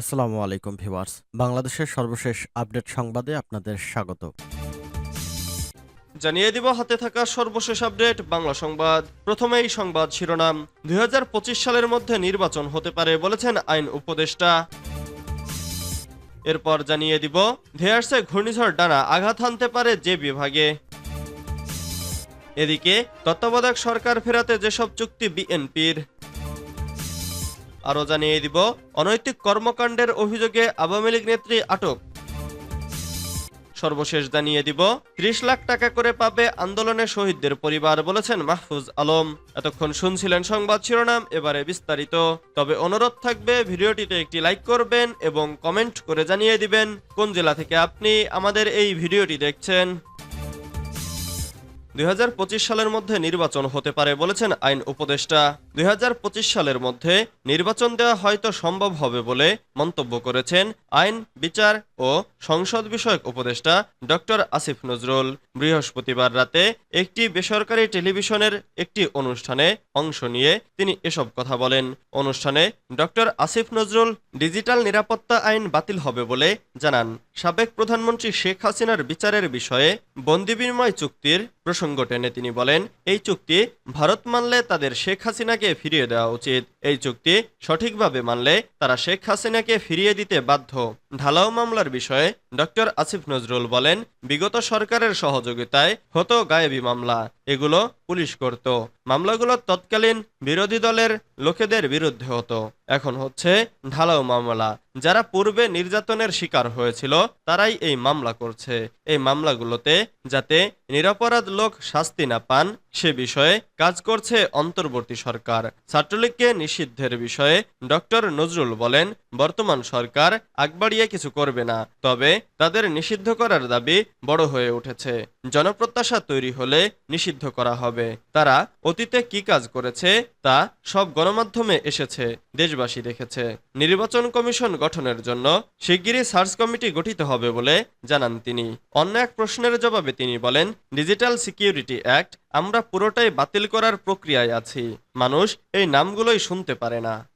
আসসালামু আলাইকুম ভিউয়ার্স। বাংলাদেশের সর্বশেষ আপডেট সংবাদে আপনাদের স্বাগত। জানিয়ে দিব, হাতে থাকা সর্বশেষ আপডেট, বাংলা সংবাদ। প্রথমেই সংবাদ শিরোনাম। দু হাজার পঁচিশ সালের মধ্যে নির্বাচন হতে পারে বলেছেন আইন উপদেষ্টা। এরপর জানিয়ে দিব, ধেয়ার্সে ঘূর্ণিঝড় ডানা আঘাত হানতে পারে যে বিভাগে। এদিকে তত্ত্বাবধায়ক সরকার ফেরাতে যেসব চুক্তি বিএনপির আরও জানিয়ে দিব, অনৈতিক কর্মকাণ্ডের অভিযোগে আওয়ামী লীগ নেত্রী আটক। সর্বশেষ জানিয়ে দিব, ত্রিশ লাখ টাকা করে পাবে আন্দোলনে শহীদদের পরিবার বলেছেন মাহফুজ আলম। এতক্ষণ শুনছিলেন সংবাদ শিরোনাম, এবারে বিস্তারিত। তবে অনুরোধ থাকবে, ভিডিওটিতে একটি লাইক করবেন এবং কমেন্ট করে জানিয়ে দিবেন, কোন জেলা থেকে আপনি আমাদের এই ভিডিওটি দেখছেন। দুই হাজার পঁচিশ সালের মধ্যে নির্বাচন হতে পারে বলেছেন আইন উপদেষ্টা। দুই হাজার পঁচিশ সালের মধ্যে নির্বাচন দেওয়া হয়তো সম্ভব হবে বলে মন্তব্য করেছেন আইন, বিচার ও সংসদ বিষয়ক উপদেষ্টা ডক্টর আসিফ নজরুল। বৃহস্পতিবার রাতে একটি বেসরকারি টেলিভিশনের একটি অনুষ্ঠানে অংশ নিয়ে তিনি এসব কথা বলেন। অনুষ্ঠানে ডক্টর আসিফ নজরুল, ডিজিটাল নিরাপত্তা আইন বাতিল হবে বলে জানান। সাবেক প্রধানমন্ত্রী শেখ হাসিনার বিচারের বিষয়ে বন্দি বিনিময় চুক্তির প্রসঙ্গ টেনে তিনি বলেন, এই চুক্তি ভারত মানলে তাদের শেখ হাসিনাকে ফিরিয়ে দেওয়া উচিত। এই চুক্তি সঠিকভাবে মানলে তারা শেখ হাসিনাকে ফিরিয়ে দিতে বাধ্য। ঢালাও মামলার বিষয়ে ডক্টর আসিফ নজরুল বলেন, বিগত সরকারের সহযোগিতায় হতো গায়েবী মামলা। এগুলো পুলিশ করত। মামলাগুলো তৎকালীন বিরোধী দলের লোকেদের বিরুদ্ধে হতো। এখন হচ্ছে ঢালাও মামলা। যারা পূর্বে নির্যাতনের শিকার হয়েছিল, তারাই এই মামলা করছে। এই মামলাগুলোতে যাতে নিরাপরাধ লোক শাস্তি না পান সে বিষয়ে কাজ করছে অন্তর্বর্তী সরকার। ছাত্রলীগকে নিষিদ্ধের বিষয়ে ডক্টর নজরুল বলেন, বর্তমান সরকার আগবাড়িয়ে কিছু করবে না, তবে তাদের নিষিদ্ধ করার দাবি বড় হয়ে উঠেছে। জনপ্রত্যাশা তৈরি হলে নিষিদ্ধ করা হবে। তারা অতীতে কি কাজ করেছে তা সব গণমাধ্যমে এসেছে। দেশবাসী দেখেছে। নির্বাচন কমিশন গঠনের জন্য শিগগিরই সার্চ কমিটি গঠিত হবে বলে জানান তিনি। অন্য এক প্রশ্নের জবাবে তিনি বলেন, ডিজিটাল সিকিউরিটি অ্যাক্ট আমরা পুরোটাই বাতিল করার প্রক্রিয়ায় আছি। মানুষ এই নামগুলোই শুনতে পারে না।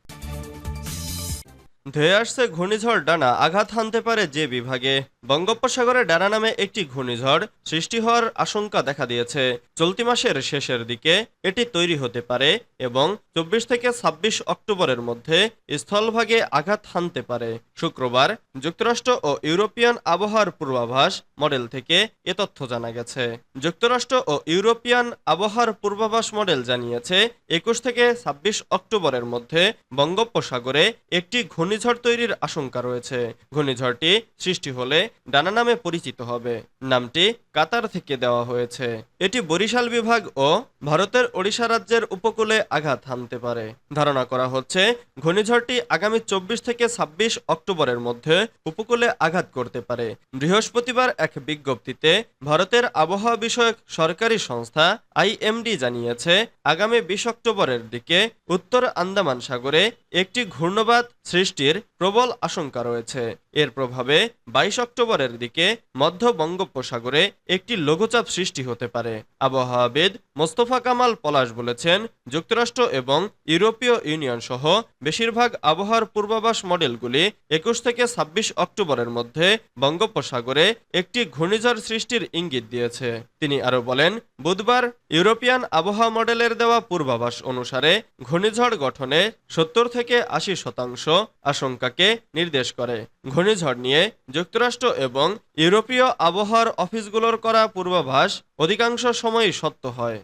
ধেয়ে আসছে ঘূর্ণিঝড় ডানা আঘাত হানতে পারে যে বিভাগে। বঙ্গোপসাগরে ডানা নামে একটি ঘূর্ণিঝড় সৃষ্টি হওয়ার আশঙ্কা দেখা দিয়েছে। চলতি মাসের শেষের দিকে এটি তৈরি হতে পারে এবং চব্বিশ থেকে ২৬ অক্টোবরের মধ্যে স্থলভাগে আঘাত হানতে পারে। শুক্রবার যুক্তরাষ্ট্র ও ইউরোপিয়ান আবহাওয়ার পূর্বাভাস মডেল থেকে এ তথ্য জানা গেছে। যুক্তরাষ্ট্র ও ইউরোপিয়ান আবহাওয়ার পূর্বাভাস মডেল জানিয়েছে, একুশ থেকে ২৬ অক্টোবরের মধ্যে বঙ্গোপসাগরে একটি ঘূর্ণিঝড় তৈরির আশঙ্কা রয়েছে। ঘূর্ণিঝড়টি সৃষ্টি হলে ডানা নামে পরিচিত হবে। নামটি কাতার থেকে দেওয়া হয়েছে। এটি বরিশাল বিভাগ ও ভারতের ওড়িশা রাজ্যের উপকূলে আঘাত হানতে পারে। ধারণা করা হচ্ছে, ঘূর্ণিঝড়টি আগামী চব্বিশ থেকে ২৬ অক্টোবরের মধ্যে উপকূলে আঘাত করতে পারে। বৃহস্পতিবার এক বিজ্ঞপ্তিতে ভারতের আবহাওয়া বিষয়ক সরকারি সংস্থা আইএমডি জানিয়েছে, আগামী বিশ অক্টোবরের দিকে উত্তর আন্দামান সাগরে একটি ঘূর্ণবাদ সৃষ্টির প্রবল আশঙ্কা রয়েছে। এর প্রভাবে বাইশ অক্টোবরের দিকে মধ্য বঙ্গোপসাগরে একটি লঘুচাপ সৃষ্টি হতে পারে। আবহাওয়াবিদ মোস্তফা কামাল পলাশ বলেছেন, যুক্তরাষ্ট্র এবং ইউরোপীয় ইউনিয়ন সহ বেশিরভাগ আবহাওয়ার পূর্বাভাস মডেলগুলি একুশ থেকে ২৬ অক্টোবরের মধ্যে বঙ্গোপসাগরে একটি ঘূর্ণিঝড় সৃষ্টির ইঙ্গিত দিয়েছে। তিনি আরও বলেন, বুধবার ইউরোপিয়ান আবহাওয়া মডেলের দেওয়া পূর্বাভাস অনুসারে ঘূর্ণিঝড় গঠনে সত্তর থেকে আশি শতাংশ আশঙ্কাকে নির্দেশ করে। ঘূর্ণিঝড় নিয়ে যুক্তরাষ্ট্র এবং ইউরোপীয় আবহাওয়ার অফিসগুলোর করা পূর্বাভাস অধিকাংশ সময়ই সত্য হয়।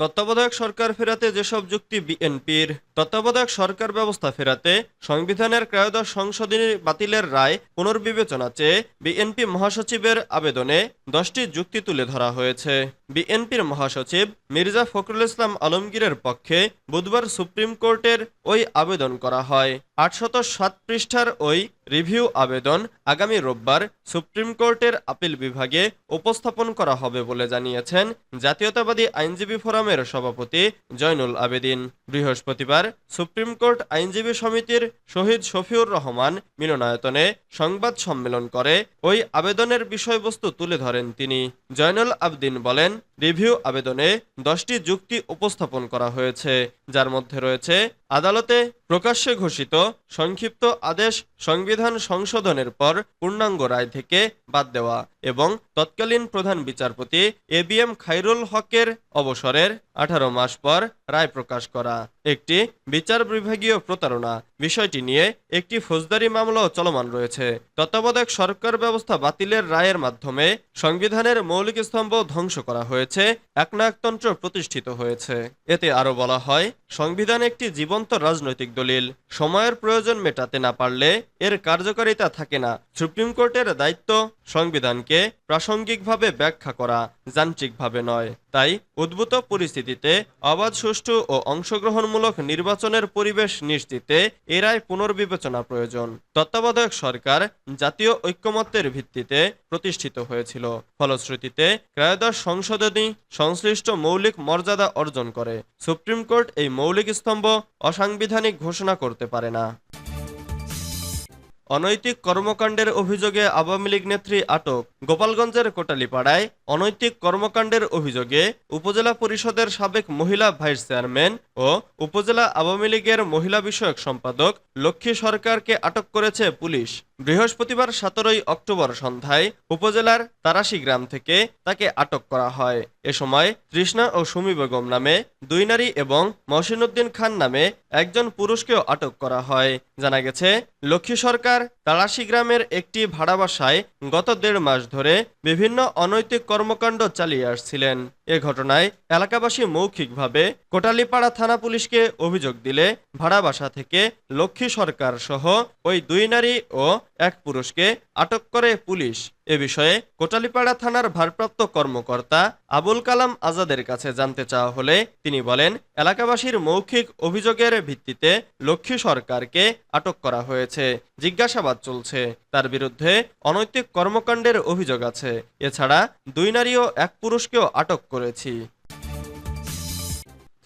তত্ত্বাবধায়ক সরকার ফেরাতে যেসব যুক্তি বিএনপির তত্ত্বাবধায়ক সরকার ব্যবস্থা ফেরাতে সংবিধানের ক্রায়োদশ সংশোধনী বাতিলের রায় পুনর্বিবেচনা চেয়ে বিএনপি মহাসচিবের আবেদনে দশটি যুক্তি তুলে ধরা হয়েছে। বিএনপির মহাসচিব মির্জা ফখরুল ইসলাম আলমগীরের পক্ষে বুধবার সুপ্রিম কোর্টের ওই আবেদন করা হয়। আটশত সাত পৃষ্ঠার ওই রিভিউ আবেদন আগামী রোববার সুপ্রিম কোর্টের আপিল বিভাগে উপস্থাপন করা হবে বলে জানিয়েছেন জাতীয়তাবাদী আইনজীবী ফোরামের সভাপতি জয়নুল আবেদিন। বৃহস্পতিবার সুপ্রিম কোর্ট আইনজীবী সমিতির শহীদ শফিউর রহমান মিলনায়তনে সংবাদ সম্মেলন করে ওই আবেদনের বিষয়বস্তু তুলে ধরেন তিনি। জয়নুল আবদিন বলেন রিভিউ আবেদনে দশটি যুক্তি উপস্থাপন করা হয়েছে, যার মধ্যে রয়েছে আদালতে প্রকাশ্যে ঘোষিত সংক্ষিপ্ত আদেশ সংবিধান সংশোধনের পর পূর্ণাঙ্গ রায় থেকে বাদ দেওয়া এবং তৎকালীন প্রধান বিচারপতি এ বি এম খাইরুল হকের অবসরের আঠারো মাস পর রায় প্রকাশ করা। একটি বিচার বিভাগীয় প্রতারণা বিষয়টি নিয়ে একটি ফৌজদারি মামলাও চলমান রয়েছে। তত্ত্বাবধায়ক সরকার ব্যবস্থা বাতিলের রায়ের মাধ্যমে সংবিধানের মৌলিক স্তম্ভ ধ্বংস করা হয়েছে। একনায়কতন্ত্র প্রতিষ্ঠিত হয়েছে। এতে আরও বলা হয়, সংবিধান একটি জীবন্ত রাজনৈতিক দলিল। সময়ের প্রয়োজন মেটাতে না পারলে এর কার্যকারিতা থাকে না। সুপ্রিম কোর্টের দায়িত্ব সংবিধানকে প্রাসঙ্গিকভাবে ব্যাখ্যা করা যান্ত্রিকভাবে নয়। তাই উদ্ভূত পরিস্থিতিতে অবাধ সুষ্ঠু ও অংশগ্রহণমূলক নির্বাচনের পরিবেশ নিশ্চিতে এরাই পুনর্বিবেচনা প্রয়োজন। তত্ত্বাবধায়ক সরকার জাতীয় ঐক্যমত্যের ভিত্তিতে প্রতিষ্ঠিত হয়েছিল। ফলশ্রুতিতে ক্রায়োদশ সংশোধনী সংশ্লিষ্ট মৌলিক মর্যাদা অর্জন করে। সুপ্রিম কোর্ট এই মৌলিক স্তম্ভ অসাংবিধানিক ঘোষণা করতে পারে না। অনৈতিক কর্মকাণ্ডের অভিযোগে আওয়ামী লীগ নেত্রী আটক। গোপালগঞ্জের কোটালিপাড়ায় অনৈতিক কর্মকাণ্ডের অভিযোগে উপজেলা পরিষদের সাবেক মহিলা ভাইস চেয়ারম্যান ও উপজেলা আওয়ামী লীগের মহিলা বিষয়ক সম্পাদক লক্ষ্মী সরকারকে আটক করেছে পুলিশ। বৃহস্পতিবার সতেরোই অক্টোবর সন্ধ্যায় উপজেলার তারাশি গ্রাম থেকে তাকে আটক করা হয়। এ সময় তৃষ্ণা ও সুমি বেগম নামে দুই নারী এবং মহসিনুদ্দিন খান নামে একজন পুরুষকেও আটক করা হয়। জানা গেছে, লক্ষ্মী সরকার তারাশি গ্রামের একটি ভাড়া বাসায় গত দেড় মাস ধরে বিভিন্ন অনৈতিক কর্মকাণ্ড চালিয়ে আসছিলেন। এ ঘটনায় এলাকাবাসী মৌখিকভাবে কোটালিপাড়া থানা পুলিশকে অভিযোগ দিলে ভাড়া বাসা থেকে লক্ষ্মী সরকার সহ ওই দুই নারী ও এক পুরুষকে আটক করে পুলিশ। এ বিষয়ে কোটালিপাড়া থানার ভারপ্রাপ্ত কর্মকর্তা আবুল কালাম আজাদের কাছে জানতে চাওয়া হলে তিনি বলেন, এলাকাবাসীর মৌখিক অভিযোগের ভিত্তিতে লক্ষ্মী সরকারকে আটক করা হয়েছে। জিজ্ঞাসাবাদ চলছে। তার বিরুদ্ধে অনৈতিক কর্মকাণ্ডের অভিযোগ আছে। এছাড়া দুই নারী ও এক পুরুষকেও আটক করেছি।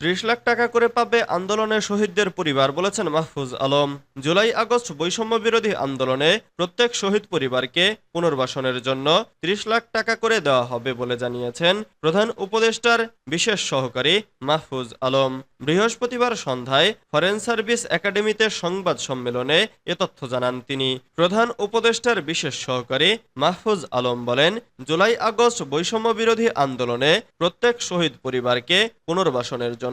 ত্রিশ লাখ টাকা করে পাবে আন্দোলনে শহীদদের পরিবার, বলেছেন মাহফুজ আলম। জুলাই আগস্ট বৈষম্য বিরোধী আন্দোলনে প্রত্যেক শহীদ পরিবারকে পুনর্বাসনের জন্য ত্রিশ লাখ টাকা করে দেওয়া হবে বলে জানিয়েছেন প্রধান উপদেষ্টার বিশেষ সহকারী মাহফুজ আলম। বৃহস্পতিবার সন্ধ্যায় ফরেন সার্ভিস একাডেমিতে সংবাদ সম্মেলনে এ তথ্য জানান তিনি। প্রধান উপদেষ্টার বিশেষ সহকারী মাহফুজ আলম বলেন, জুলাই আগস্ট বৈষম্য বিরোধী আন্দোলনে প্রত্যেক শহীদ পরিবারকে পুনর্বাসনের জন্য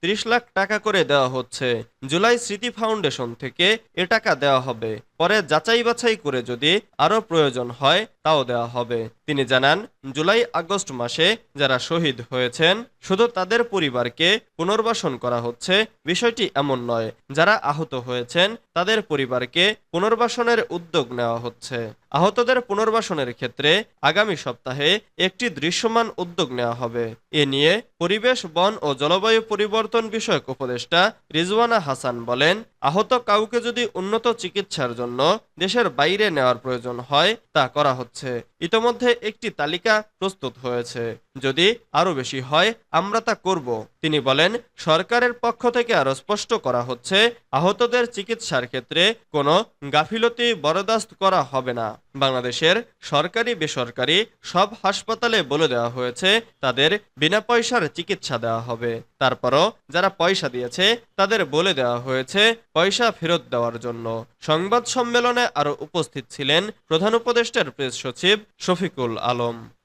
ত্রিশ লাখ টাকা করে দেওয়া হচ্ছে। জুলাই স্মৃতি ফাউন্ডেশন থেকে এ টাকা দেওয়া হবে। পরে যাচাই বাছাই করে যদি আরও প্রয়োজন হয়, তাও দেওয়া হবে। তিনি জানান, জুলাই আগস্ট মাসে যারা শহীদ হয়েছেন, শুধু তাদের পরিবারকে পুনর্বাসন করা হচ্ছে, বিষয়টি এমন নয়। যারা আহত হয়েছেন, তাদের পরিবারকে পুনর্বাসনের উদ্যোগ নেওয়া হচ্ছে। আহতদের পুনর্বাসনের ক্ষেত্রে আগামী সপ্তাহে একটি দৃশ্যমান উদ্যোগ নেওয়া হবে। এ নিয়ে পরিবেশ, বন ও জলবায়ু পরিবর্তন বিষয়ক উপদেষ্টা রিজওয়ানা হাসান বলেন, আহত কাউকে যদি উন্নত চিকিৎসার জন্য দেশের বাইরে নেওয়ার প্রয়োজন হয়, তা করা হচ্ছে। ইতোমধ্যে একটি তালিকা প্রস্তুত হয়েছে। যদি আরও বেশি হয়, আমরা তা করব। তিনি বলেন, সরকারের পক্ষ থেকে আরও স্পষ্ট করা হচ্ছে, আহতদের চিকিৎসার ক্ষেত্রে কোনো গাফিলতি বরদাস্ত করা হবে না। বাংলাদেশের সরকারি বেসরকারি সব হাসপাতালে বলে দেওয়া হয়েছে, তাদের বিনা পয়সার চিকিৎসা দেওয়া হবে। তারপরও যারা পয়সা দিয়েছে, তাদের বলে দেওয়া হয়েছে পয়সা ফেরত দেওয়ার জন্য। সংবাদ সম্মেলনে আরও উপস্থিত ছিলেন প্রধান উপদেষ্টার প্রেস সচিব শফিকুল আলম।